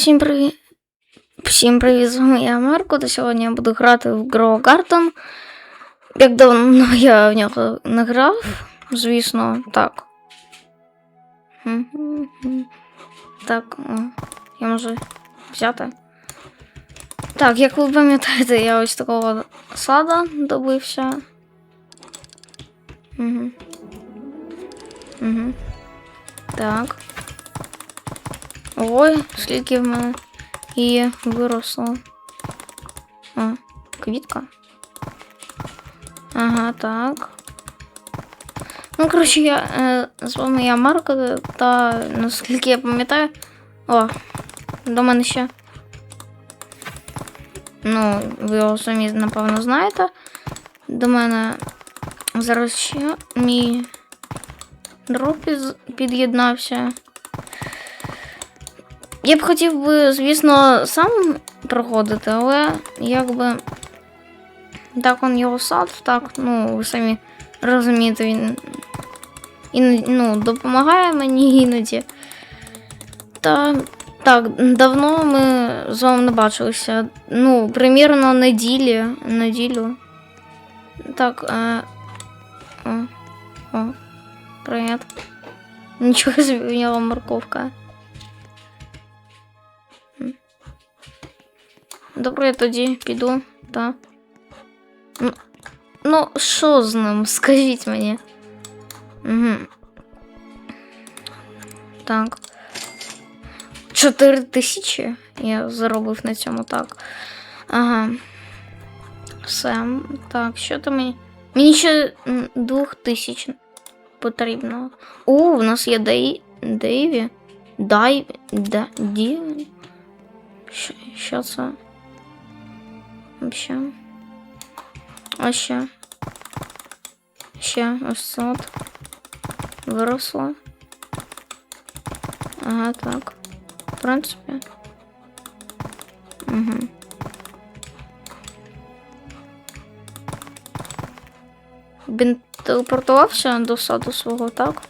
Всім привіт. Всім привіт, я Марко, та сьогодні я буду грати в Grow Garden. Як давно я в нього не грав, звісно, так. Так, я можу взяти. Так, як ви пам'ятаєте, я ось такого сада добився. Угу. Угу. Так. Ой, скільки в мене і виросло. О, квітка. Ага, так. Ну, коротше, я е, з вами я Марко, та наскільки я пам'ятаю. О, до мене ще. Ну, ви його самі, напевно, знаєте. До мене зараз ще мій піз- під'єднався. Я б хотів би, звісно, сам проходити, але якби так он його сад, так, ну, ви самі розумієте, він іноді, ну, допомагає мені іноді. Та так, давно ми з вами не бачилися. Ну, примірно неділі, неділю. Так, е... О, о, привіт. Нічого нього морковка. Добре, я тоді піду, так. Ну, Ну, що з ним? Скажіть мені. Угу. Так. Чотири тисячі я заробив на цьому так. Ага. Все. Так, що там мені. Мені ще м, двох тисяч потрібно. О, у нас є Дей... Дейві. Дай. Да, Ді. Що це? Вообще. А ще. Ще ось от. Виросло. Ага, так. В принципі. Угу. Він телепортувався до саду свого, так?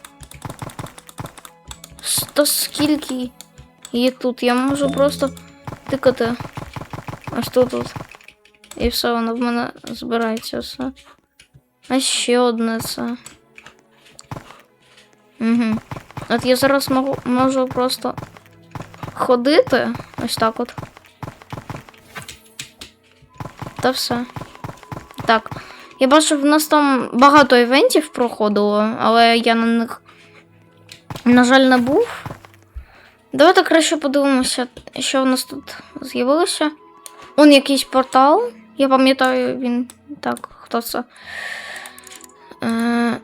С- Та скільки є тут? Я можу просто тикати ось тут. от. І все, воно в мене збирається все. А ще одне це. Угу. От я зараз можу, можу просто ходити ось так от. Та все. Так. Я бачу, в нас там багато івентів проходило, але я на них, на жаль, не був. Давайте краще подивимося, що в нас тут з'явилося. Он якийсь портал. Я пам'ятаю, він. Так, хто це? Е,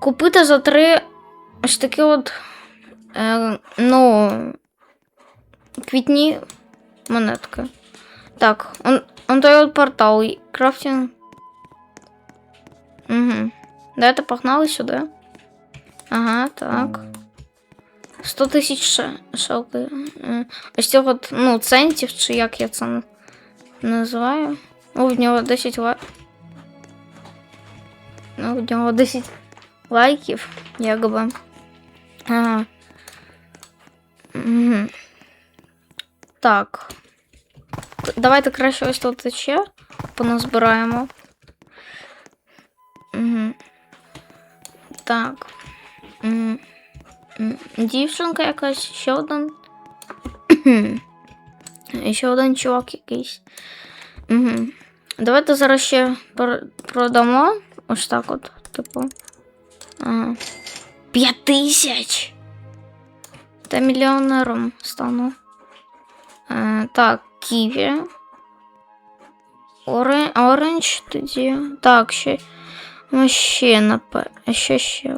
купити за три ось такі от. Е, ну. Квітні монетки. Так, он, он той от портал. Крафтинг. Угу. Давайте погнали сюди. Ага, так. 100 тисяч ше- шелки. Е, Ось цього ну, центів, чи як я це н- називаю. О, в нього 10 лайків. Ну, в нього 10 лайків, якби. Ага. Угу. Так. Т- Давайте краще ось тут ще поназбираємо. Угу. Так. М, м, Дівчинка якась, ще один. І ще один чувак якийсь. Угу. Давайте зараз ще пр- продамо. Ось так от, типу. Ага. П'ять тисяч! Та мільйонером стану. Е, так, ківі. Оре... Оранж тоді. Так, ще. Ну, ще напе. А що ще?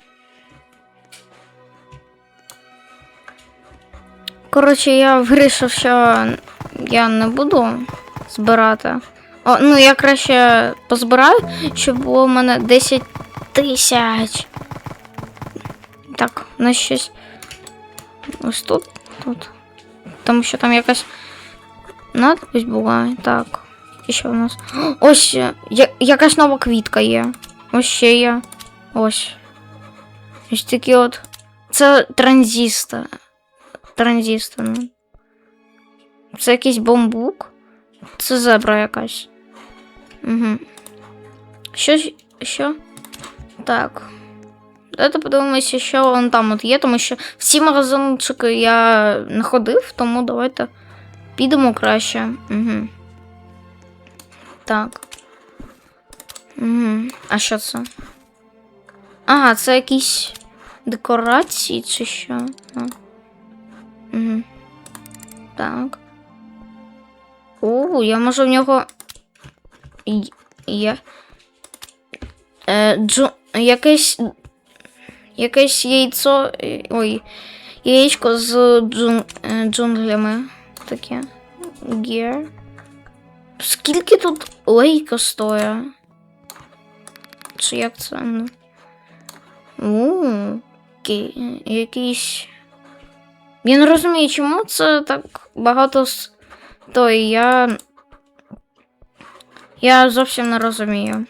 Коротше, я вирішив, що я не буду збирати. О, ну, я краще позбираю, щоб було в мене 10 тисяч. Так, на щось. Ось тут. Тут. Тому що там якась надпись була. Так. І що в нас? Ось я, якась нова квітка є. Ось ще є. Ось. Ось такі от. Це транзистор. Транзистор. Це якийсь бамбук. Це зебра якась. Угу. Що? Що? Так. Давайте подивимося, що вон там от є, тому що всі магазинчики я не ходив, тому давайте підемо краще. Угу. Так. Угу. А що це? Ага, це якісь декорації чи що? Угу. Так. О, я можу в нього. Я. Е, джу... Якесь. Якесь яйцо. е, Ой. Яєчко з джун... е, джунглями. Таке. Гір. Скільки тут лейка стоїть? Чи як це? Ну. У, якийсь. Я не розумію, чому це так багато стоїть. Я. Я зовсім не розумію.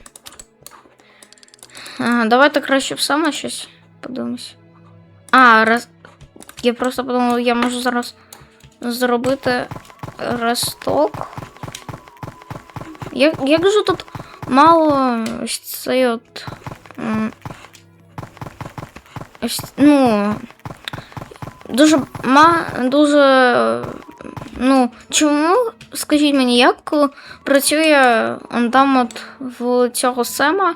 Ага, давайте краще в саме щось подивимось. А, раз. Я просто подумала, я можу зараз зробити росток. Як, як же тут мало ось цей от. Ось, ну. Дуже ма. Дуже. Ну, чому, скажіть мені, як працює он там от в цього сема?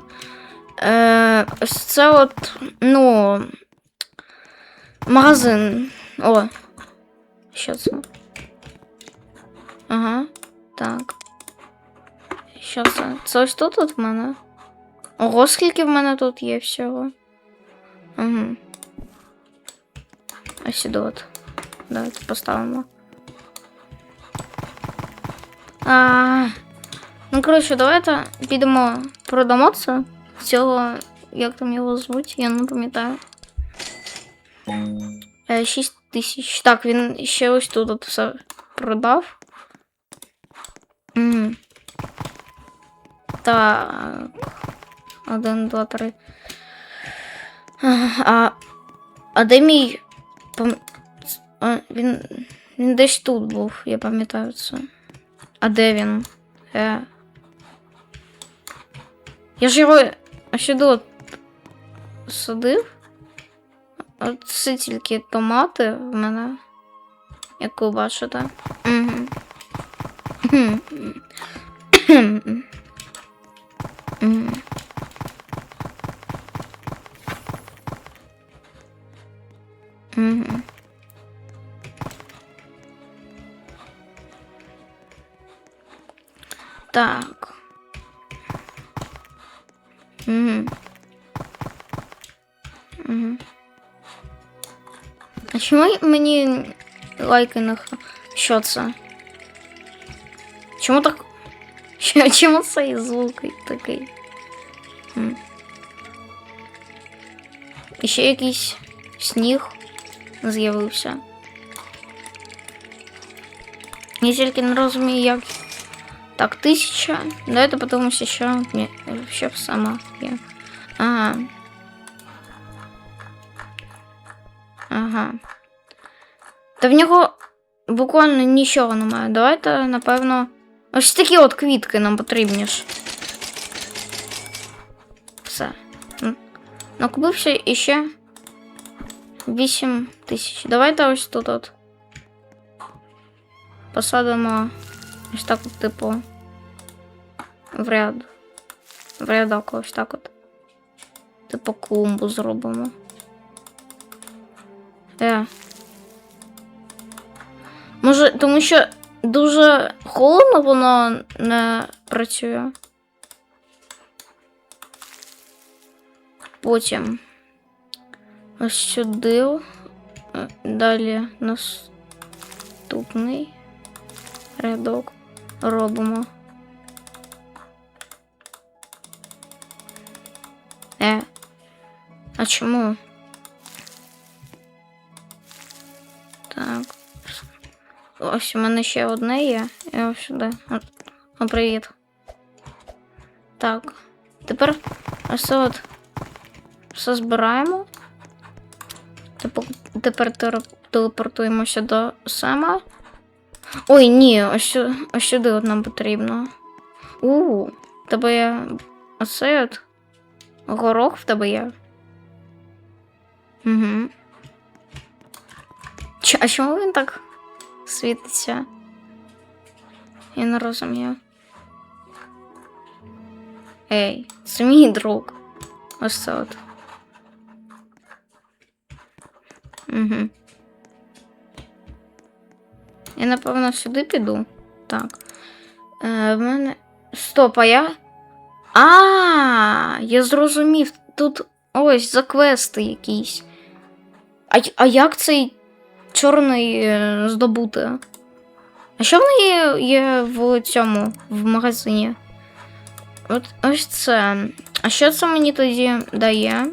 Е, це от, ну. Магазин. О. Що це? Ага. Так. Що це? Це ось тут от в мене? Ого, скільки в мене тут є всього. Угу. Ось сюди от. Давайте поставимо. А, ну, коротше, давайте підемо продамо це. Цього, як там його звуть, я не пам'ятаю. Е, 6 тисяч. Так, він ще ось тут от все продав. Угу. Так. Один, два, три. А, а де мій. Пам... А, він. Він десь тут був, я пам'ятаю це. А де він? Е. Я ж його сюди садив. А Це тільки томати в мене. Як ви бачите. Угу. Так. Угу. Угу. А чому мені лайки не х- Що це? Чому так. Що- Чому цей звук такий? М. І ще якийсь сніг з'явився. Я тільки не розумію, як. Так, тисяча. Давайте подивимося, що, Ні, що сама є. Ага. Ага. Та в нього буквально нічого немає. Давайте, напевно. Ось такі от квітки нам потрібні ж. Все. М. Накупився іще 8 тисяч. Давайте ось тут от. Посадимо ось так от, типу. В ряд. В рядок ось так от. Типу клумбу зробимо. Е. Може, тому що дуже холодно воно не працює. Потім ось сюди. Е, Далі наступний рядок робимо. Е. А чому? Так. Ось у мене ще одне є. І ось сюди. О, привіт. Так. Тепер ось от все збираємо. Тепер, тепер телепортуємося до Сема. Ой, ні, ось, сюди нам потрібно. У, тебе є оцей от горох в тебе є. Угу. Ч- а чому він так світиться? Я не розумію. Ей, це мій друг. Ось це от. Угу. Я, напевно, сюди піду. Так. Е, в мене. Стоп, а я. А, я зрозумів. Тут ось за квести якісь. А, а як цей чорний е, здобути? А що в неї є в цьому в магазині? От ось це. А що це мені тоді дає?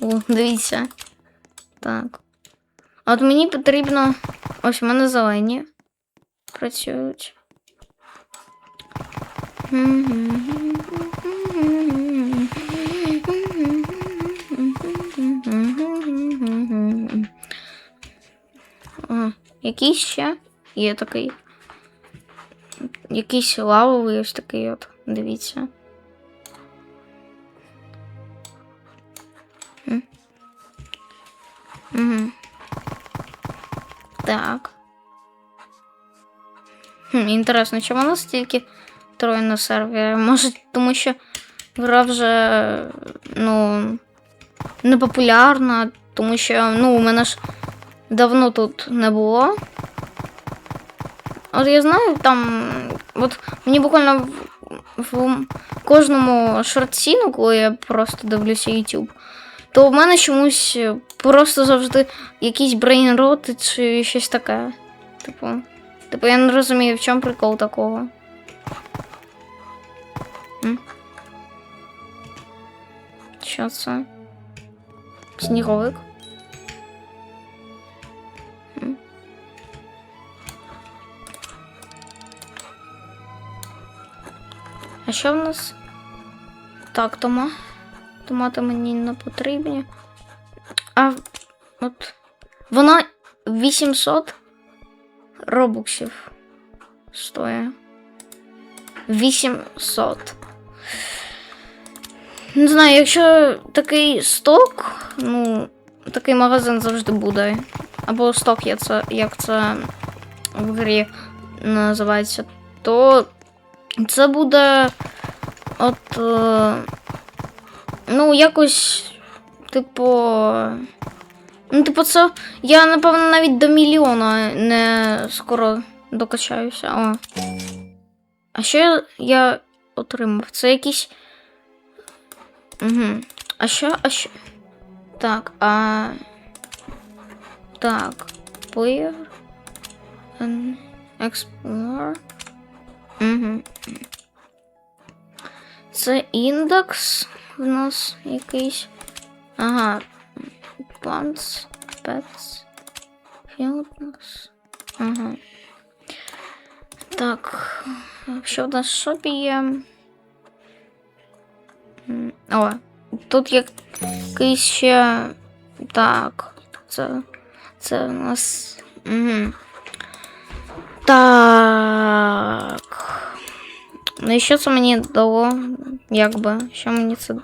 О, дивіться. Так. От мені потрібно. Ось в мене зелені. Працюють. О, якийсь ще є такий. Якийсь лавовий ось такий от. Дивіться. Мгм. Так. Хм, інтересно, чому у нас тільки троє на сервері? Може, тому що гра вже ну, не популярна, тому що ну, у мене ж давно тут не було. От я знаю, там. От мені буквально в, в кожному шорті, ну, коли я просто дивлюся YouTube, то в мене чомусь просто завжди якісь брейнроти чи щось таке. Типу. Типу, я не розумію, в чому прикол такого. М? Що це? Сніговик? А що в нас? Так, тома. Томати мені не потрібні. А от вона 800 робоксів стоїть. 800. Не знаю, якщо такий сток, ну, такий магазин завжди буде. Або сток, як це, як це в грі називається, то це буде от. е, Ну, якось, типу. Ну, типу, це. Я, напевно, навіть до мільйона не скоро докачаюся. О. А що я, я отримав? Це якісь. Угу. А що, а що? Так, а. Так. Player. Explorer. Угу. Це індекс в нас якийсь. Ага. Plants, pets, fitness. Ага. Так. Що в нас в є? О, тут якийсь ще. Так. Це. Це у нас. Угу. Так. Ну і що це мені дало? Якби. Що мені це.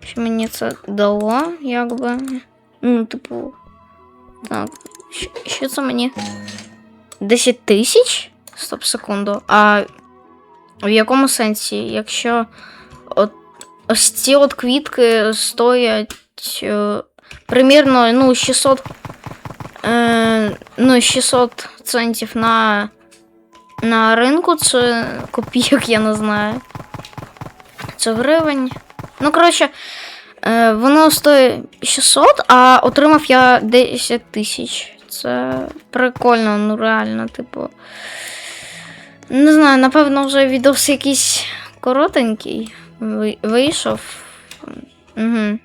Що мені це дало, якби. Ну, типу. Так. Що, що це мені? 10 тисяч? Стоп, секунду. А в якому сенсі? Якщо от, ось ці от квітки стоять е, примірно ну, 600. Е, ну, 600 центів на, на ринку, це копійок, я не знаю. Це гривень. Ну, коротше, е, воно стоїть 600, а отримав я 10 тисяч. Це прикольно, ну реально, типу. Не знаю, напевно, вже відос якийсь коротенький вийшов. Угу.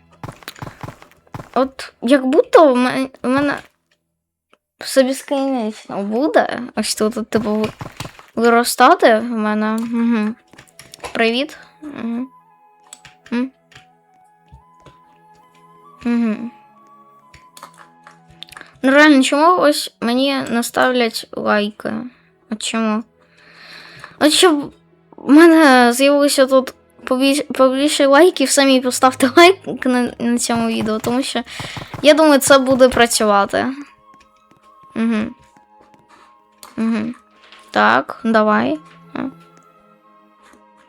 От як будто в мене, в мене все безкінечно буде. Ось тут, типу, виростати в мене. Угу. Привіт. Угу. Угу. Ну реально, чому ось мені не ставлять лайки? От чому? От щоб в мене з'явилося тут побільше, побільше лайків, самі поставте лайк на, на цьому відео, тому що я думаю, це буде працювати. Угу. Угу. Так, давай. А.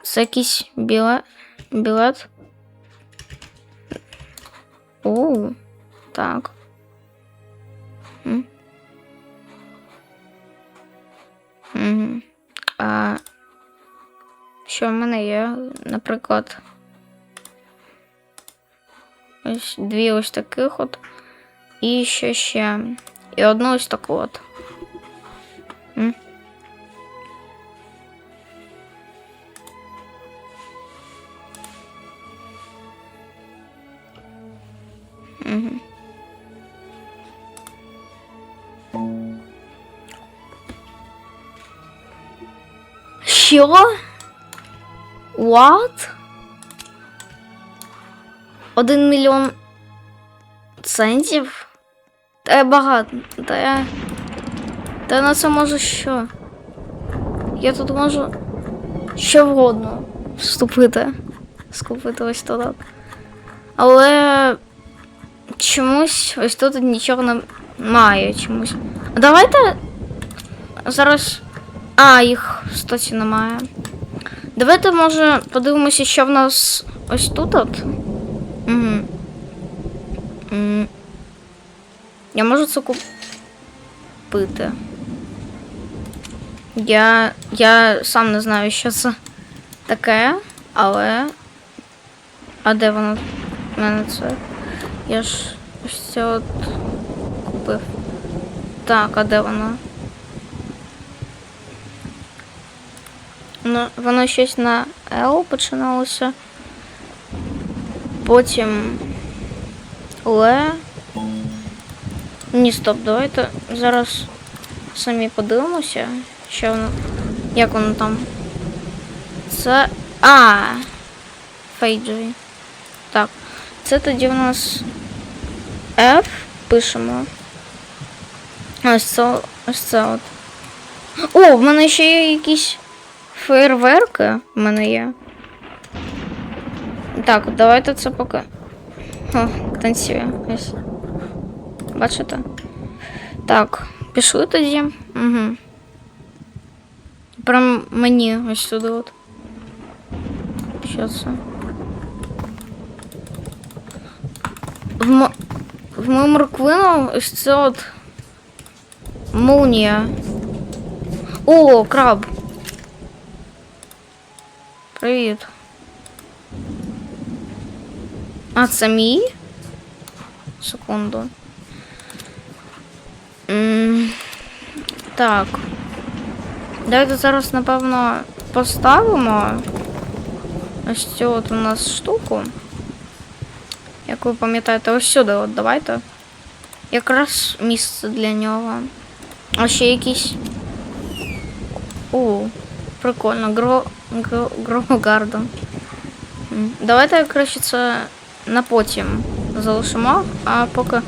Це якийсь білет. білет. О, так. М. Угу. А що в мене є, наприклад. Ось дві ось таких от. І ще ще. І одну ось таку от. М? Мгм. Що? What? Один мільйон центів? Та я багато. Та я. Та я на це можу що? Я тут можу що вгодно вступити. Скупити ось туди. Але чомусь ось тут нічого немає чомусь. Давайте зараз. А, їх в стоці немає. Давайте, може, подивимося, що в нас ось тут от. Угу. Я можу це купити. Я. Я сам не знаю, що це таке, але. А де воно? У мене це. Я ж ось от купив. Так, а де воно? Воно щось на L починалося. Потім Ле. Ні, стоп, давайте зараз самі подивимося, що воно. Як воно там. Це. А! Фейджей. Так. Це тоді в нас F пишемо. Ось це ось це от. О, в мене ще є якісь фейерверки в мене є. Так, давайте це поки. О, танцює. Ось. Бачите? Так, пішли тоді. Угу. Прям мені ось сюди от. Що це? В, мо... в мою морквину ось це от молнія. О, краб. Привіт. А це мій? Секунду. М, Так. Давайте зараз, напевно, поставимо ось цю от у нас штуку. Як ви пам'ятаєте, ось сюди от давайте. Якраз місце для нього. А ще якісь. О, прикольно. Гро... Гро... Грогарден. М, Давайте краще це на потім залишимо, а поки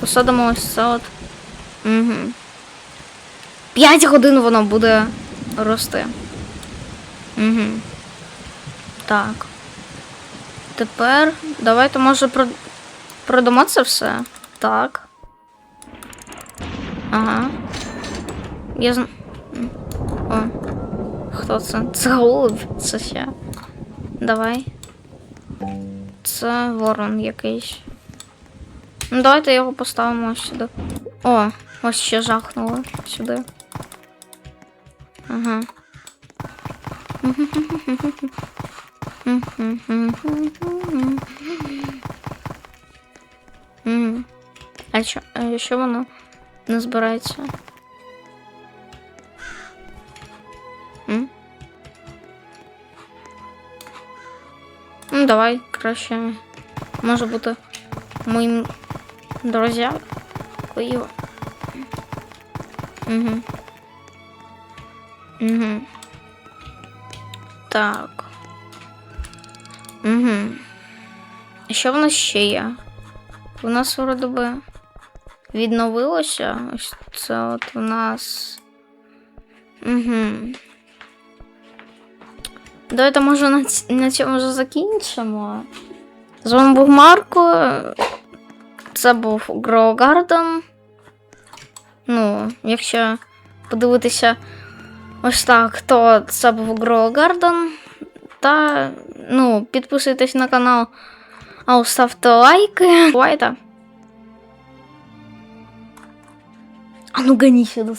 посадимо ось це от. Угу. 5 годин воно буде рости. Угу. Так. Тепер давайте може про... продамо це все. Так. Ага. Я зн... Хто це? Це голуб, це ще. Давай. Це ворон якийсь. Ну, давайте його поставимо ось сюди. О, ось ще жахнуло сюди. Ага. А що, а що воно не збирається? Ну, давай, краще. Може бути моїм друзякою. Угу. Угу. Так. Угу. Що в нас ще є? У нас вроде би відновилося. Ось це от у нас. Угу. Давайте може на, ць- на цьому вже закінчимо. З вами був Марко. Це був Grow Garden. Ну, якщо подивитися ось так, то це був Grow Garden. Та, ну, підписуйтесь на канал, а ставте лайки. Бувайте. А ну гони сюда,